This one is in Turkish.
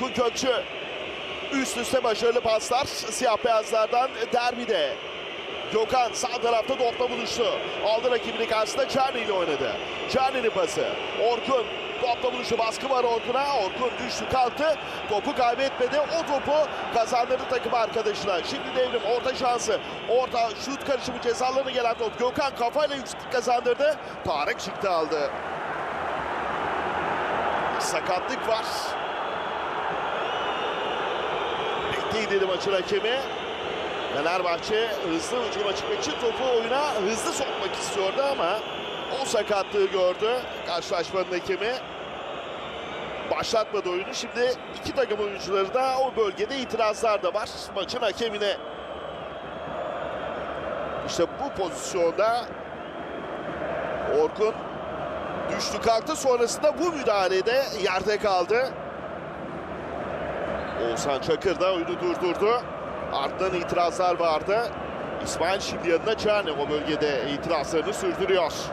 Orkun Kökçü. Üst üste başarılı paslar siyah beyazlardan derbide. Gökhan sağ tarafta topla buluştu. Aldı rakibini karşısında Cani ile oynadı. Cani'nin pası. Orkun topla buluştu. Baskı var Orkun'a. Orkun düştü kalktı. Topu kaybetmedi. O topu kazandırdı takım arkadaşına. Şimdi devrim orta şansı. Orta şut karışımı cezalarına gelen top. Gökhan kafayla yükseklik kazandırdı. Tarık çıktı aldı. Sakatlık var. Bekleyin dedi maçın hakemi. Fenerbahçe hızlı hücuma çıkmak için topu oyuna hızlı sokmak istiyordu ama o sakatlığı gördü. Karşılaşmanın hakemi başlatmadı oyunu. Şimdi iki takım oyuncuları da o bölgede itirazlar da var maçın hakemine. İşte bu pozisyonda Orkun düştü kalktı sonrasında bu müdahalede yerde kaldı. Oğuzhan Çakır da oyunu durdurdu. Ardından itirazlar vardı. İsmail şimdi yanına o bölgede itirazlarını sürdürüyor.